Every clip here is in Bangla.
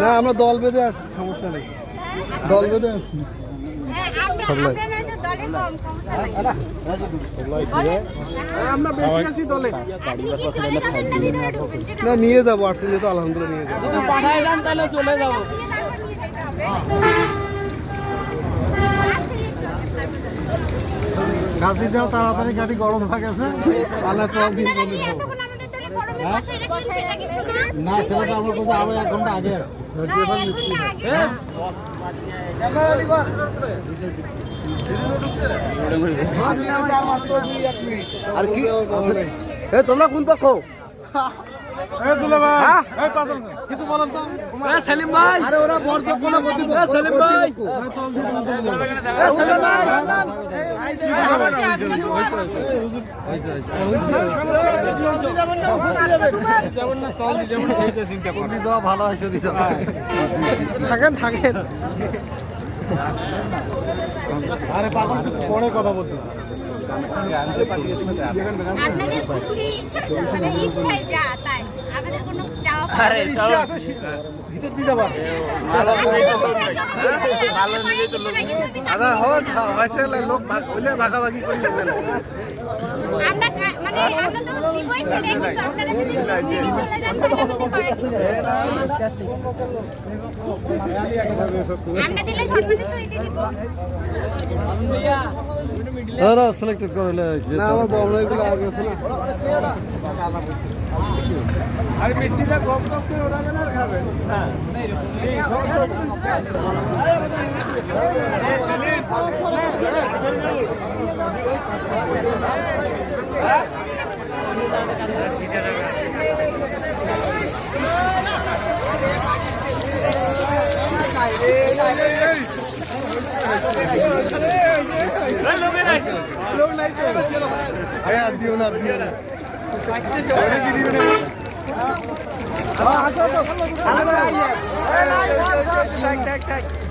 না আমরা দল বেঁধে আসছি সমস্যা নেই। দল বেঁধে আসছি। হ্যাঁ আমরা আমরা নয়তো দলে চলে যাবেন? না নিয়ে যাব আসছি তো আলহামদুলিল্লাহ নিয়ে যাব। যদি পাঠায় তাহলে চলে যাব দিয়ে তারপর নিয়ে যেতে হবে কাশি দাও তাড়াতাড়ি গাড়ি গরম হয়ে গেছে। তাহলে চল দিন না। ছেলেটা আমার কথা আরও এক ঘণ্টা আগে। আগে আর কি? এ তোমরা কোন পক্ষ? কিছু বলেন তো। সেলিম ভাই। আরে ওরা সেলিম ভাই। থাকেন থাকেন। আরে পাগল পরে কথা বলতে আপনাদের ইচ্ছা মানে ইচ্ছায় যা তাই। আমাদের কোনো চাওয়া আরে সব ভিতর দিয়ে যাবা ভালো নিয়ে চলো। আদা হোক হয়েছে লোক ভাগ হইলে ভাগাভাগি করে নেবেন আমরা মানে আমরা তো দিবই ছেড়ে কিন্তু আপনারা যদি চলে যান তাহলে আমাদের করার কিছু নেই। আমরা দিলে সম্মানের সহিত দিব ওরা সিলেক্টেড করে না আমার বড় এগুলো আগে আর মিষ্টিটা করে হ্যাঁ এই হ্যাঁ দিও না দিও না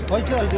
হয়েছে হয়েছে